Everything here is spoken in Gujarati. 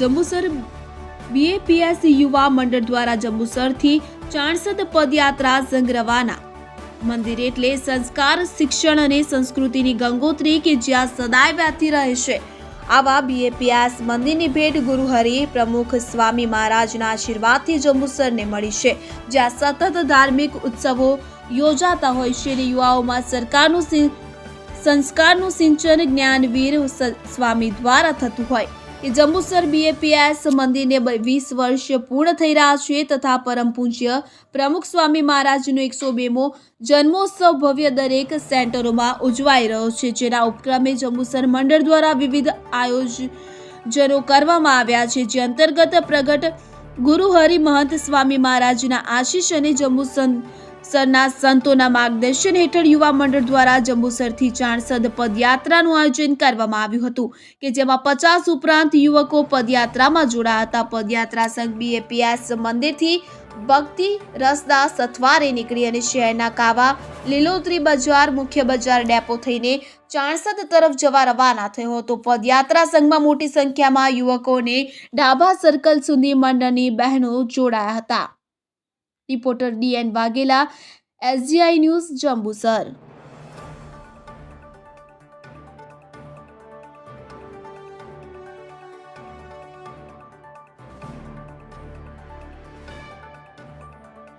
જંબુસર બીએપીએસ યુવા મંડળ દ્વારા જંબુસરથી ચાણસદ પદયાત્રા સંગ્રહવાના મંદિર એટલે સંસ્કાર, શિક્ષણ અને સંસ્કૃતિની ગંગોત્રી કે જ્યાં સદાય વ્યાથી રહે છે આવા બીએપીએસ મંદિરની ભેટ ગુરુહરિ પ્રમુખ સ્વામી મહારાજના આશીર્વાદથી જંબુસરને મળી છે. જ્યાં સતત ધાર્મિક ઉત્સવો યોજાતા હોય છે અને યુવાઓમાં સરકારનું સંસ્કારનું સિંચન જ્ઞાનવીર સ્વામી દ્વારા થતું હોય. કે જંબુસર બીએપીએસ મંદિરને વીસ વર્ષ પૂર્ણ થઈ રહ્યા છે તથા પરમ પૂજ્ય પ્રમુખ સ્વામી મહારાજનો એકસો બેમો જન્મોત્સવ ભવ્ય દરેક સેન્ટરોમાં ઉજવાઈ રહ્યો છે, જેના ઉપક્રમે જંબુસર મંડળ દ્વારા વિવિધ આયોજનો કરવામાં આવ્યા છે. જે અંતર્ગત પ્રગટ ગુરુ હરિ મહંત સ્વામી મહારાજના આશીષ અને જંબુસર સરના સંતોના માર્ગદર્શન હેઠળ યુવા મંડળ દ્વારા જંબુસરથી ચાણસદ પદયાત્રાનું આયોજન કરવામાં આવ્યું હતું કે જેમાં પચાસ ઉપરાંત યુવકો પદયાત્રામાં જોડાયા હતા. પદયાત્રા સંઘ બીએપીએસ મંદિરથી ભક્તિ, રસદાસ સથવારે નીકળી અને શહેરના કાવા, લીલોતરી બજાર, મુખ્ય બજાર ડેપો થઈને ચાણસદ તરફ જવા રવાના થયો હતો. પદયાત્રા સંઘમાં મોટી સંખ્યામાં યુવકોને ડાભા સર્કલ સુધી મંડળની બહેનો જોડાયા હતા. Reporter DN Vaghela SGI news Jambusar.